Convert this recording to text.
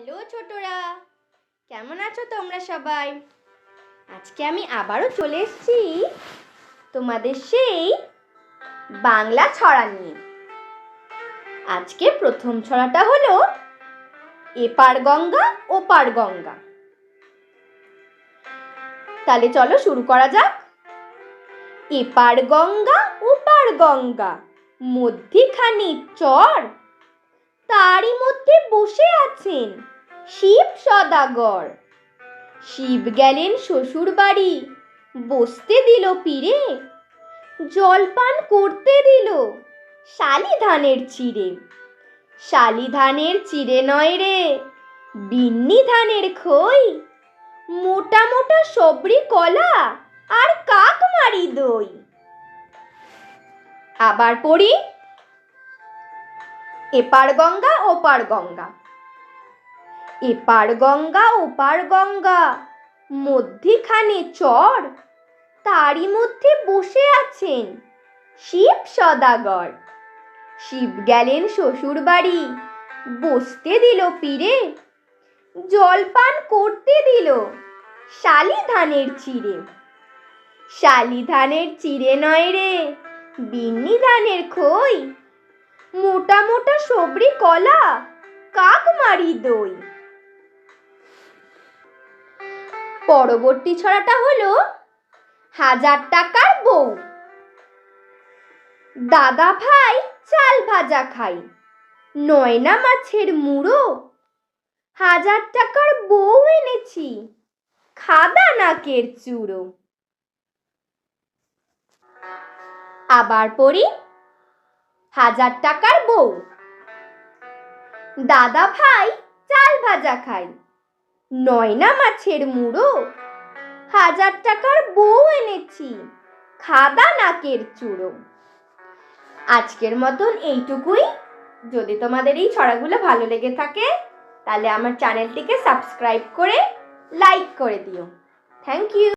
Hello ছোটরা। কেমন আছো তোমরা সবাই? আজকে আমি আবারও চলে এসেছি তোমাদের সেই বাংলা ছড়া নিয়ে। আজকে প্রথম ছড়াটা হলো এপার গঙ্গা, ওপার গঙ্গা। তাহলে চলো শুরু করা যাক। এপার গঙ্গা, ওপার গঙ্গা, মধ্যিখানি চর তারই মধ্যে বসে আছেন শিব সদাগর। শিব গেলেন শ্বশুর বাড়ি, বসতে দিল পীরে, জলপান করতে দিল শালি ধানের চিড়ে। শালি ধানের চিড়ে নয় রে, বিন্নি ধানের খই, মোটা মোটা সবরি কলা আর কাক মারি দই। আবার পড়ি এপার গঙ্গা, ওপার গঙ্গা। এপার গঙ্গা, ওপার গঙ্গা, মধ্যিখানে চর, তারই মধ্যে বসে আছেন শিব সদাগর। শিব গেলেন শ্বশুর বাড়ি, বসতে দিল পীরে জলপান করতে দিল শালি ধানের চিড়ে শালি ধানের চিড়ে নয় রে বিন্নি ধানের খই মোটা মোটা সবরি কলা কাক মারি দই। পরবর্তী ছড়াটা হলো হাজার টাকার বউ। দাদা ভাই চাল ভাজা খাই, নয়না মাছের মুড়ো, হাজার টাকার বউ এনেছি, খাদা নাকের চূড়ো। আবার পড়ি হাজার টাকার বউ। দাদা ভাই চাল ভাজা খাই নয়না মাছের মুড়ো। হাজার টাকার বউ এনেছি, খাদা নাকের চুড়ো। আজকের মতন এইটুকুই। যদি তোমাদের এই ছড়াগুলো ভালো লেগে থাকে, তাহলে আমার চ্যানেলটিকে সাবস্ক্রাইব করে লাইক করে দিও। Thank you.